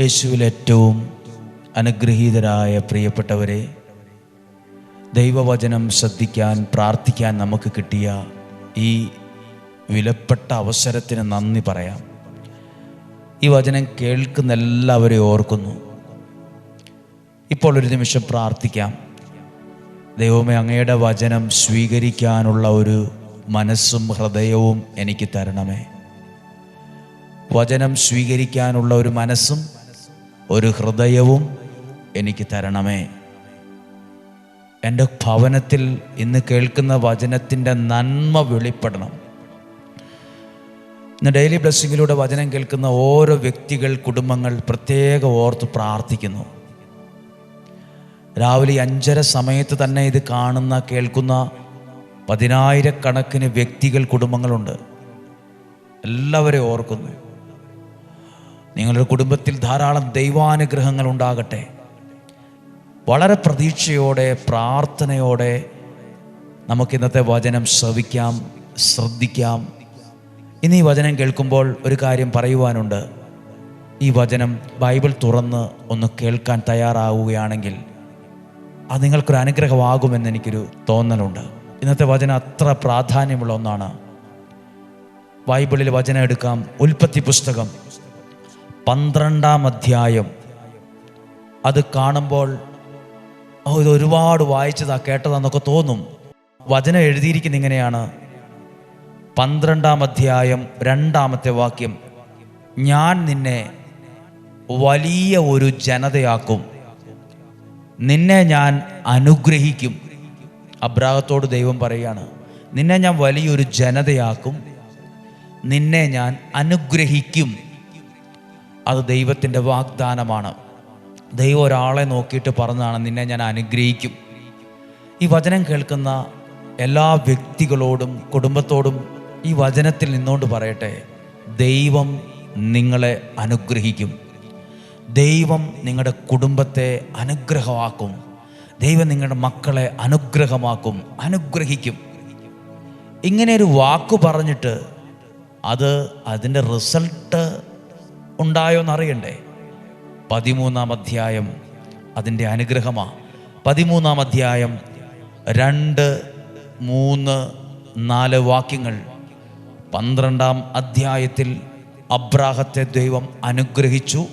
യേശുവിൽ ഏറ്റവും അനുഗ്രഹീതരായ പ്രിയപ്പെട്ടവരെ ദൈവവചനം ശ്രദ്ധിക്കാൻ പ്രാർത്ഥിക്കാൻ നമുക്ക് കിട്ടിയ ഈ വിലപ്പെട്ട അവസരത്തിന് നന്ദി പറയാം. ഈ വചനം കേൾക്കുന്ന എല്ലാവരെയും ഓർക്കുന്നു. ഇപ്പോൾ ഒരു നിമിഷം പ്രാർത്ഥിക്കാം. ദൈവമേ അങ്ങയുടെ വചനം സ്വീകരിക്കാനുള്ള ഒരു മനസ്സും ഹൃദയവും എനിക്ക് തരണമേ. വചനം സ്വീകരിക്കാനുള്ള ഒരു മനസ്സും ഒരു ഹൃദയവും എനിക്ക് തരണമേ. എന്റെ ഭവനത്തിൽ ഇന്ന് കേൾക്കുന്ന വചനത്തിന്റെ നന്മ വെളിപ്പെടണം. ഇന്ന് ഡെയിലി ബ്ലെസ്സിങ്ങിലൂടെ വചനം കേൾക്കുന്ന ഓരോ വ്യക്തികൾ കുടുംബങ്ങൾ പ്രത്യേക ഓർത്ത് പ്രാർത്ഥിക്കുന്നു. രാവിലെ അഞ്ചര സമയത്ത് തന്നെ ഇത് കാണുന്ന കേൾക്കുന്ന പതിനായിരക്കണക്കിന് വ്യക്തികൾ കുടുംബങ്ങളുണ്ട്. എല്ലാവരെയും ഓർക്കുന്നു. നിങ്ങളുടെ കുടുംബത്തിൽ ധാരാളം ദൈവാനുഗ്രഹങ്ങൾ ഉണ്ടാകട്ടെ. വളരെ പ്രതീക്ഷയോടെ പ്രാർത്ഥനയോടെ നമുക്ക് ഇന്നത്തെ വചനം ശ്രവിക്കാം ശ്രദ്ധിക്കാം. ഇന്ന് ഈ വചനം കേൾക്കുമ്പോൾ ഒരു കാര്യം പറയുവാനുണ്ട്. ഈ വചനം ബൈബിൾ തുറന്ന് ഒന്ന് കേൾക്കാൻ തയ്യാറാവുകയാണെങ്കിൽ അത് നിങ്ങൾക്കൊരു അനുഗ്രഹമാകുമെന്ന് എനിക്കൊരു തോന്നലുണ്ട്. ഇന്നത്തെ വചനം അത്ര പ്രാധാന്യമുള്ള ഒന്നാണ്. ബൈബിളിൽ വചനം എടുക്കാം ഉൽപ്പത്തി പുസ്തകം. പന്ത്രണ്ടാം അധ്യായം. അത് കാണുമ്പോൾ ഇത് ഒരുപാട് വായിച്ചതാ കേട്ടതാന്നൊക്കെ തോന്നും. വചനം എഴുതിയിരിക്കുന്ന ഇങ്ങനെയാണ്. പന്ത്രണ്ടാം അധ്യായം രണ്ടാമത്തെ വാക്യം. ഞാൻ നിന്നെ വലിയ ഒരു ജനതയാക്കും. നിന്നെ ഞാൻ അനുഗ്രഹിക്കും. അബ്രാഹത്തോട് ദൈവം പറയുകയാണ് നിന്നെ ഞാൻ വലിയൊരു ജനതയാക്കും. നിന്നെ ഞാൻ അനുഗ്രഹിക്കും. അത് ദൈവത്തിന്റെ വാഗ്ദാനമാണ്. ദൈവം ഒരാളെ നോക്കിയിട്ട് പറഞ്ഞതാണ് നിന്നെ ഞാൻ അനുഗ്രഹിക്കും. ഈ വചനം കേൾക്കുന്ന എല്ലാ വ്യക്തികളോടും കുടുംബത്തോടും ഈ വചനത്തിൽ നിന്നുകൊണ്ട് പറയട്ടെ ദൈവം നിങ്ങളെ അനുഗ്രഹിക്കും. ദൈവം നിങ്ങളുടെ കുടുംബത്തെ അനുഗ്രഹമാക്കും. ദൈവം നിങ്ങളുടെ മക്കളെ അനുഗ്രഹമാക്കും അനുഗ്രഹിക്കും. ഇങ്ങനെ ഒരു വാക്ക് പറഞ്ഞിട്ട് അത് അതിന്റെ റിസൾട്ട് ഉണ്ടായോ എന്നറിയണ്ടേ പതിമൂന്നാം അധ്യായം അതിന്റെ അനുഗ്രഹമാണ് പതിമൂന്നാം അധ്യായം രണ്ട് മൂന്ന് നാല് വാക്യങ്ങൾ. പന്ത്രണ്ടാം അധ്യായത്തിൽ അബ്രാഹത്തെ ദൈവം അനുഗ്രഹിച്ചു.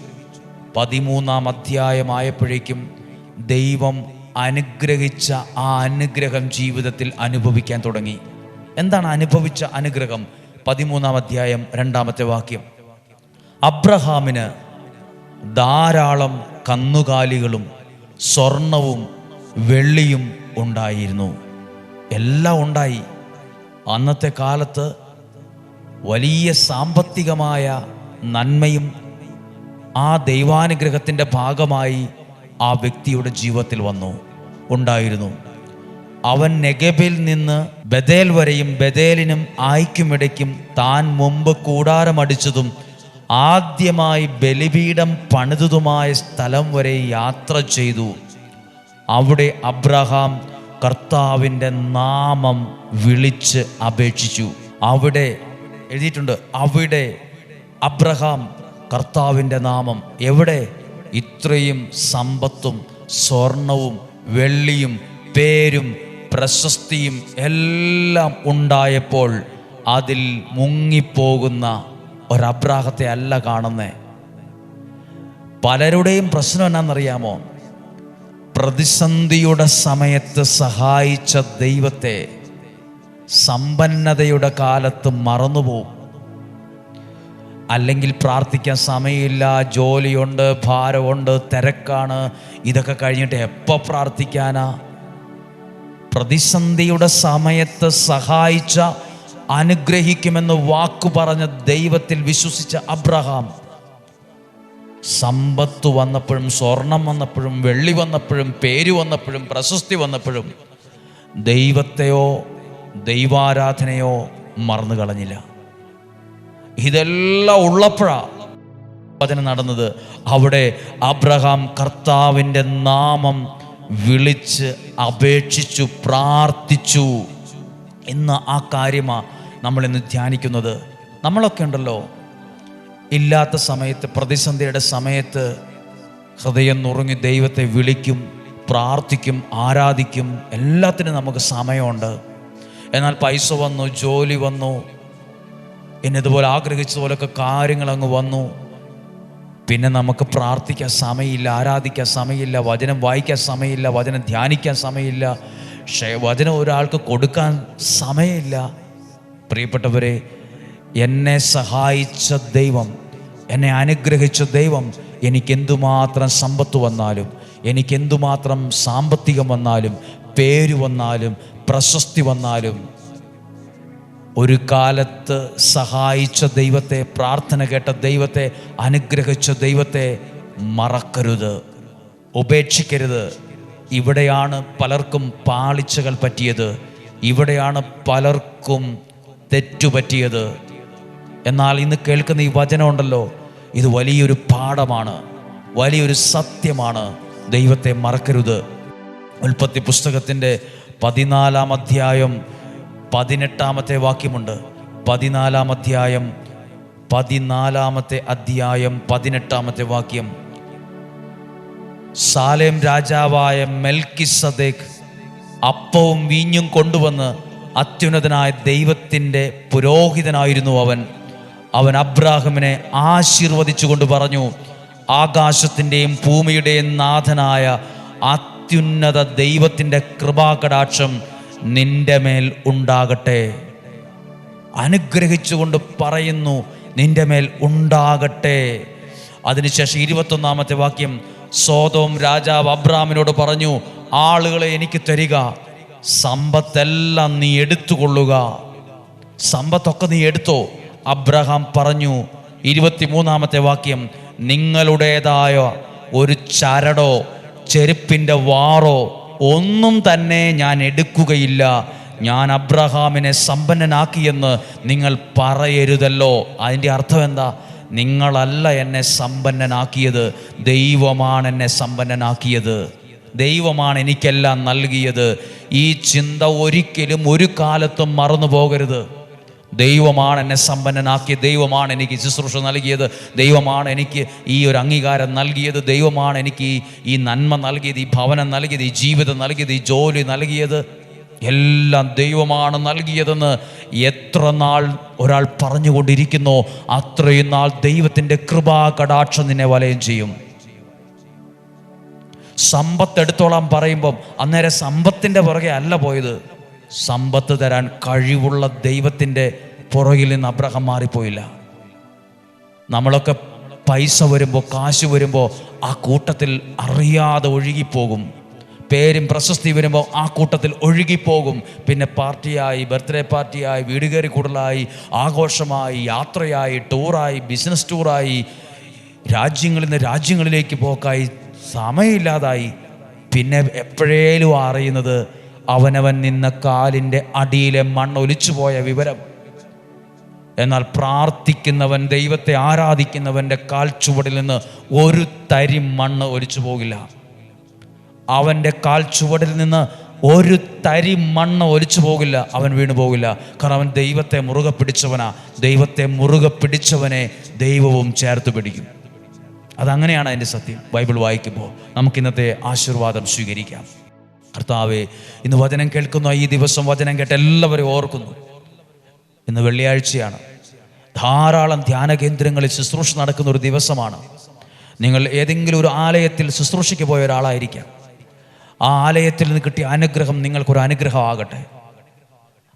പതിമൂന്നാം അധ്യായമായപ്പോഴേക്കും ദൈവം അനുഗ്രഹിച്ച ആ അനുഗ്രഹം ജീവിതത്തിൽ അനുഭവിക്കാൻ തുടങ്ങി. എന്താണ് അനുഭവിച്ച അനുഗ്രഹം? പതിമൂന്നാം അധ്യായം രണ്ടാമത്തെ വാക്യം. അബ്രഹാമിന് ധാരാളം കന്നുകാലികളും സ്വർണവും വെള്ളിയും ഉണ്ടായിരുന്നു. എല്ലാം ഉണ്ടായി. അന്നത്തെ കാലത്ത് വലിയ സാമ്പത്തികമായ നന്മയും ആ ദൈവാനുഗ്രഹത്തിന്റെ ഭാഗമായി ആ വ്യക്തിയുടെ ജീവിതത്തിൽ വന്നു ഉണ്ടായിരുന്നു. അവൻ നെഗബിൽ നിന്ന് ബദേൽ വരെയും ബദേലിനും ആയിക്കുമിടയ്ക്കും താൻ മുമ്പ് കൂടാരമടിച്ചതും ആദ്യമായി ബലിപീഠം പണിതതുമായ സ്ഥലം വരെ യാത്ര ചെയ്തു. അവിടെ അബ്രഹാം കർത്താവിന്റെ നാമം വിളിച്ച് അപേക്ഷിച്ചു. അവിടെ എഴുതിയിട്ടുണ്ട് അവിടെ അബ്രഹാം കർത്താവിന്റെ നാമം. എവിടെ? ഇത്രയും സമ്പത്തും സ്വർണവും വെള്ളിയും പേരും പ്രശസ്തിയും എല്ലാം ഉണ്ടായപ്പോൾ അതിൽ മുങ്ങിപ്പോകുന്ന ഒരബ്രാഹത്തെ അല്ല കാണുന്നേ. പലരുടെയും പ്രശ്നം എന്നാണെന്നറിയാമോ പ്രതിസന്ധിയുടെ സമയത്ത് സഹായിച്ച ദൈവത്തെ സമ്പന്നതയുടെ കാലത്ത് മറന്നുപോകും. അല്ലെങ്കിൽ പ്രാർത്ഥിക്കാൻ സമയമില്ല ജോലിയുണ്ട് ഭാരമുണ്ട് തിരക്കാണ് ഇതൊക്കെ കഴിഞ്ഞിട്ട് എപ്പോൾ പ്രാർത്ഥിക്കാനാ? പ്രതിസന്ധിയുടെ സമയത്ത് സഹായിച്ച അനുഗ്രഹിക്കുമെന്ന് വാക്കു പറഞ്ഞ ദൈവത്തിൽ വിശ്വസിച്ച അബ്രഹാം സമ്പത്ത് വന്നപ്പോഴും സ്വർണം വന്നപ്പോഴും വെള്ളി വന്നപ്പോഴും പേര് വന്നപ്പോഴും പ്രശസ്തി വന്നപ്പോഴും ദൈവത്തെയോ ദൈവാരാധനയോ മറന്നു കളഞ്ഞില്ല. ഇതെല്ലാം ഉള്ളപ്പോഴാണ് വചനം നടന്നത്. അവിടെ അബ്രഹാം കർത്താവിന്റെ നാമം വിളിച്ച് അപേക്ഷിച്ചു പ്രാർത്ഥിച്ചു. എന്ന ആ കാര്യമാണ് നമ്മൾ ഇന്ന് ധ്യാനിക്കുന്നത് നമ്മളൊക്കെ ഉണ്ടല്ലോ. ഇല്ലാത്ത സമയത്ത് പ്രതിസന്ധിയുടെ സമയത്ത് ഹൃദയം നുറുങ്ങി ദൈവത്തെ വിളിക്കും പ്രാർത്ഥിക്കും ആരാധിക്കും. എല്ലാത്തിനും നമുക്ക് സമയമുണ്ട്. എന്നാൽ പൈസ വന്നു ജോലി വന്നു എന്നതുപോലെ ആഗ്രഹിച്ചതുപോലൊക്കെ കാര്യങ്ങൾ അങ്ങ് വന്നു. പിന്നെ നമുക്ക് പ്രാർത്ഥിക്കാൻ സമയമില്ല ആരാധിക്കാൻ സമയമില്ല വചനം വായിക്കാൻ സമയമില്ല വചനം ധ്യാനിക്കാൻ സമയമില്ല. വചനം ഒരാൾക്ക് കൊടുക്കാൻ സമയമില്ല. പ്രിയപ്പെട്ടവരെ എന്നെ സഹായിച്ച ദൈവം എന്നെ അനുഗ്രഹിച്ച ദൈവം എനിക്കെന്തുമാത്രം സമ്പത്ത് വന്നാലും എനിക്കെന്തുമാത്രം സാമ്പത്തികം വന്നാലും പേര് വന്നാലും പ്രശസ്തി വന്നാലും ഒരു കാലത്ത് സഹായിച്ച ദൈവത്തെ പ്രാർത്ഥന കേട്ട ദൈവത്തെ അനുഗ്രഹിച്ച ദൈവത്തെ മറക്കരുത് ഉപേക്ഷിക്കരുത്. ഇവിടെയാണ് പലർക്കും പാളിച്ചകൾ പറ്റിയത്. ഇവിടെയാണ് പലർക്കും തെറ്റുപറ്റിയത്. എന്നാൽ ഇന്ന് കേൾക്കുന്ന ഈ വചനമുണ്ടല്ലോ ഇത് വലിയൊരു പാഠമാണ് വലിയൊരു സത്യമാണ്. ദൈവത്തെ മറക്കരുത്. ഉൽപ്പത്തി പുസ്തകത്തിന്റെ പതിനാലാം അധ്യായം പതിനെട്ടാമത്തെ വാക്യമുണ്ട്. പതിനാലാം അധ്യായം പതിനാലാമത്തെ അധ്യായം പതിനെട്ടാമത്തെ വാക്യം. സാലേം രാജാവായ മെൽക്കിസദേഖ് അപ്പവും വീഞ്ഞും കൊണ്ടുവന്ന് അത്യുന്നതനായ ദൈവത്തിന്റെ പുരോഹിതനായിരുന്നു അവൻ. അവൻ അബ്രാഹമിനെ ആശീർവദിച്ചുകൊണ്ട് പറഞ്ഞു ആകാശത്തിന്റെയും ഭൂമിയുടെയും നാഥനായ അത്യുന്നത ദൈവത്തിന്റെ കൃപാകടാക്ഷം നിന്റെ മേൽ ഉണ്ടാകട്ടെ. അനുഗ്രഹിച്ചുകൊണ്ട് പറയുന്നു നിന്റെ മേൽ ഉണ്ടാകട്ടെ. അതിനുശേഷം ഇരുപത്തൊന്നാമത്തെ വാക്യം സോതോം രാജാവ് അബ്രാമിനോട് പറഞ്ഞു ആളുകളെ എനിക്ക് തരിക. സമ്പത്തെല്ലാം നീ എടുത്തുകൊള്ളുക. സമ്പത്തൊക്കെ നീ എടുത്തോ. അബ്രഹാം പറഞ്ഞു ഇരുപത്തിമൂന്നാമത്തെ വാക്യം നിങ്ങളുടേതായ ഒരു ചരടോ ചെരുപ്പിന്റെ വാറോ ഒന്നും തന്നെ ഞാൻ എടുക്കുകയില്ല. ഞാൻ അബ്രഹാമിനെ സമ്പന്നനാക്കിയെന്ന് നിങ്ങൾ പറയരുതല്ലോ. അതിന്റെ അർത്ഥം എന്താ? നിങ്ങളല്ല എന്നെ സമ്പന്നനാക്കിയത് ദൈവമാണ് എന്നെ സമ്പന്നനാക്കിയത്. ദൈവമാണ് എനിക്കെല്ലാം നൽകിയത്. ഈ ചിന്ത ഒരിക്കലും ഒരു കാലത്തും മറന്നു പോകരുത്. ദൈവമാണ് എന്നെ സമ്പന്നനാക്കിയത് ദൈവമാണ് എനിക്ക് ശുശ്രൂഷ നൽകിയത് ദൈവമാണ് എനിക്ക് ഈ ഒരു അംഗീകാരം നൽകിയത് ദൈവമാണ് എനിക്ക് ഈ നന്മ നൽകിയത് ഈ ഭവനം നൽകിയത് ഈ ജീവിതം നൽകിയത് ഈ ജോലി നൽകിയത്. എല്ലാം ദൈവമാണ് നൽകിയതെന്ന് എത്ര നാൾ ഒരാൾ പറഞ്ഞുകൊണ്ടിരിക്കുന്നോ അത്രയും നാൾ ദൈവത്തിന്റെ കൃപാ കടാക്ഷം നിന്നെ വലയം ചെയ്യും. സമ്പത്ത് എടുത്തോളാൻ പറയുമ്പം അന്നേരം സമ്പത്തിന്റെ പുറകെ അല്ല പോയത്. സമ്പത്ത് തരാൻ കഴിവുള്ള ദൈവത്തിന്റെ പുറകിൽ നിന്ന് അബ്രഹം മാറിപ്പോയില്ല. നമ്മളൊക്കെ പൈസ വരുമ്പോൾ കാശ് വരുമ്പോൾ ആ കൂട്ടത്തിൽ അറിയാതെ ഒഴുകിപ്പോകും. പേരും പ്രശസ്തി വരുമ്പോൾ ആ കൂട്ടത്തിൽ ഒഴുകിപ്പോകും. പിന്നെ പാർട്ടിയായി ബർത്ത്ഡേ പാർട്ടിയായി വീട് കയറി കൂടലായി ആഘോഷമായി യാത്രയായി ടൂറായി ബിസിനസ് ടൂറായി രാജ്യങ്ങളിൽ നിന്ന് രാജ്യങ്ങളിലേക്ക് പോക്കായി സമയമില്ലാതായി. പിന്നെ എപ്പോഴേലും അറിയുന്നത് അവനവൻ നിന്ന കാലിന്റെ അടിയിലെ മണ്ണ് ഒലിച്ചു പോയ വിവരം. എന്നാൽ പ്രാർത്ഥിക്കുന്നവൻ ദൈവത്തെ ആരാധിക്കുന്നവന്റെ കാൽ ചുവടിൽ നിന്ന് ഒരു തരി മണ്ണ് ഒലിച്ചു പോകില്ല. അവന്റെ കാൽ ചുവടിൽ നിന്ന് ഒരു തരി മണ്ണ് ഒലിച്ചു പോകില്ല. അവൻ വീണു പോകില്ല. കാരണം അവൻ ദൈവത്തെ മുറുകെ പിടിച്ചവനാ. ദൈവത്തെ മുറുകെ പിടിച്ചവനെ ദൈവവും ചേർത്ത് പിടിക്കും. അതങ്ങനെയാണ് അതിന്റെ സത്യം. ബൈബിൾ വായിക്കുമ്പോൾ നമുക്ക് ഇന്നത്തെ ആശീർവാദം സ്വീകരിക്കാം. കർത്താവെ ഇന്ന് വചനം കേൾക്കുന്ന ഈ ദിവസം വചനം കേട്ട് എല്ലാവരും ഓർക്കുന്നു. ഇന്ന് വെള്ളിയാഴ്ചയാണ്. ധാരാളം ധ്യാന കേന്ദ്രങ്ങളിൽ ശുശ്രൂഷ നടക്കുന്ന ഒരു ദിവസമാണ്. നിങ്ങൾ ഏതെങ്കിലും ഒരു ആലയത്തിൽ ശുശ്രൂഷയ്ക്ക് പോയ ഒരാളായിരിക്കാം. ആ ആലയത്തിൽ നിന്ന് കിട്ടിയ അനുഗ്രഹം നിങ്ങൾക്കൊരു അനുഗ്രഹമാകട്ടെ.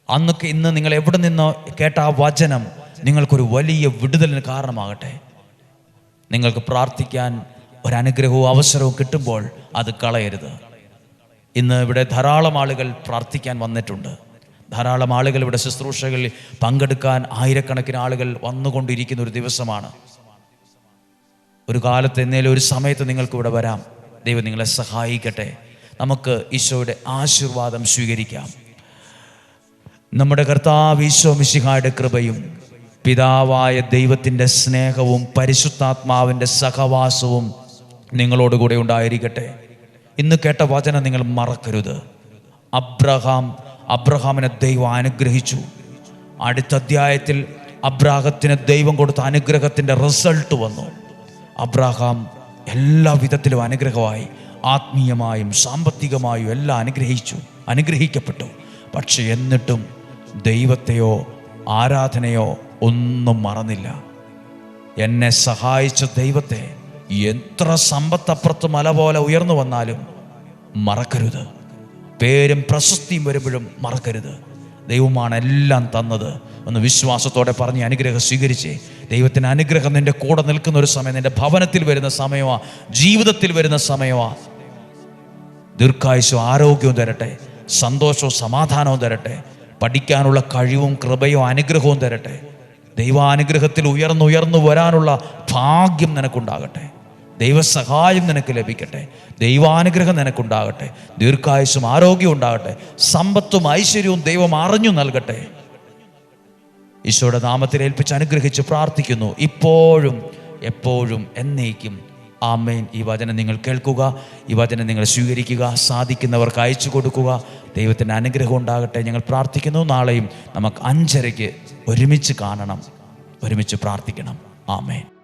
അന്നൊക്കെ ഇന്ന് നിങ്ങൾ എവിടെ നിന്നോ കേട്ട ആ വചനം നിങ്ങൾക്കൊരു വലിയ വിടുതലിന് കാരണമാകട്ടെ. നിങ്ങൾക്ക് പ്രാർത്ഥിക്കാൻ ഒരനുഗ്രഹവും അവസരവും കിട്ടുമ്പോൾ അത് കളയരുത്. ഇന്ന് ഇവിടെ ധാരാളം ആളുകൾ പ്രാർത്ഥിക്കാൻ വന്നിട്ടുണ്ട്. ധാരാളം ആളുകൾ ഇവിടെ ശുശ്രൂഷകളിൽ പങ്കെടുക്കാൻ ആയിരക്കണക്കിന് ആളുകൾ വന്നുകൊണ്ടിരിക്കുന്ന ഒരു ദിവസമാണ്. ഒരു കാലത്ത് എന്നേലും ഒരു സമയത്ത് നിങ്ങൾക്ക് ഇവിടെ വരാം. ദൈവം നിങ്ങളെ സഹായിക്കട്ടെ. നമുക്ക് ഈശോയുടെ ആശീർവാദം സ്വീകരിക്കാം. നമ്മുടെ കർത്താവ് ഈശോ മിശിഹായുടെ കൃപയും പിതാവായ ദൈവത്തിന്റെ സ്നേഹവും പരിശുദ്ധാത്മാവിന്റെ സഹവാസവും നിങ്ങളോടുകൂടെ ഉണ്ടായിരിക്കട്ടെ. ഇന്ന് കേട്ട വചനം നിങ്ങൾ മറക്കരുത്. അബ്രഹാം അബ്രഹാമിനെ ദൈവം അനുഗ്രഹിച്ചു. അടുത്ത അധ്യായത്തിൽ അബ്രാഹത്തിന് ദൈവം കൊടുത്ത അനുഗ്രഹത്തിന്റെ റിസൾട്ട് വന്നു. അബ്രാഹാം എല്ലാ വിധത്തിലും അനുഗ്രഹമായി ആത്മീയമായും സാമ്പത്തികമായും എല്ലാം അനുഗ്രഹിച്ചു അനുഗ്രഹിക്കപ്പെട്ടു. പക്ഷെ എന്നിട്ടും ദൈവത്തെയോ ആരാധനയോ ഒന്നും മറന്നില്ല. എന്നെ സഹായിച്ച ദൈവത്തെ എത്ര സമ്പത്തപ്പുറത്ത് മല പോലെ ഉയർന്നു വന്നാലും മറക്കരുത്. പേരും പ്രശസ്തിയും വരുമ്പോഴും മറക്കരുത്. ദൈവമാണ് എല്ലാം തന്നത് ഒന്ന് വിശ്വാസത്തോടെ പറഞ്ഞ് അനുഗ്രഹം സ്വീകരിച്ചേ ദൈവത്തിന് അനുഗ്രഹം നിന്റെ കൂടെ നിൽക്കുന്ന ഒരു സമയം നിന്റെ ഭവനത്തിൽ വരുന്ന സമയമാ ജീവിതത്തിൽ വരുന്ന സമയമാ. ദീർഘായുസും ആരോഗ്യവും തരട്ടെ സന്തോഷവും സമാധാനവും തരട്ടെ പഠിക്കാനുള്ള കഴിവും കൃപയോ അനുഗ്രഹവും തരട്ടെ. ദൈവാനുഗ്രഹത്തിൽ ഉയർന്നുയർന്നു വരാനുള്ള ഭാഗ്യം നിനക്കുണ്ടാകട്ടെ. ദൈവസഹായം നിനക്ക് ലഭിക്കട്ടെ. ദൈവാനുഗ്രഹം നിനക്കുണ്ടാകട്ടെ. ദീർഘായുസും ആരോഗ്യവും ഉണ്ടാകട്ടെ. സമ്പത്തും ഐശ്വര്യവും ദൈവം അറിഞ്ഞു നൽകട്ടെ. ഈശോയുടെ നാമത്തിൽ ഏൽപ്പിച്ച് അനുഗ്രഹിച്ച് പ്രാർത്ഥിക്കുന്നു. ഇപ്പോഴും എപ്പോഴും എന്നേക്കും. ആമേൻ. ഈ വചനം നിങ്ങൾ കേൾക്കുക ഈ വചനം നിങ്ങൾ സ്വീകരിക്കുക സാധിക്കുന്നവർക്ക് അയച്ചു കൊടുക്കുക. ദൈവത്തിന്റെ അനുഗ്രഹം ഉണ്ടാകട്ടെ. ഞങ്ങൾ പ്രാർത്ഥിക്കുന്നു. നാളെയും നമുക്ക് അഞ്ചരയ്ക്ക് ഒരുമിച്ച് കാണണം. ഒരുമിച്ച് പ്രാർത്ഥിക്കണം. ആമേൻ.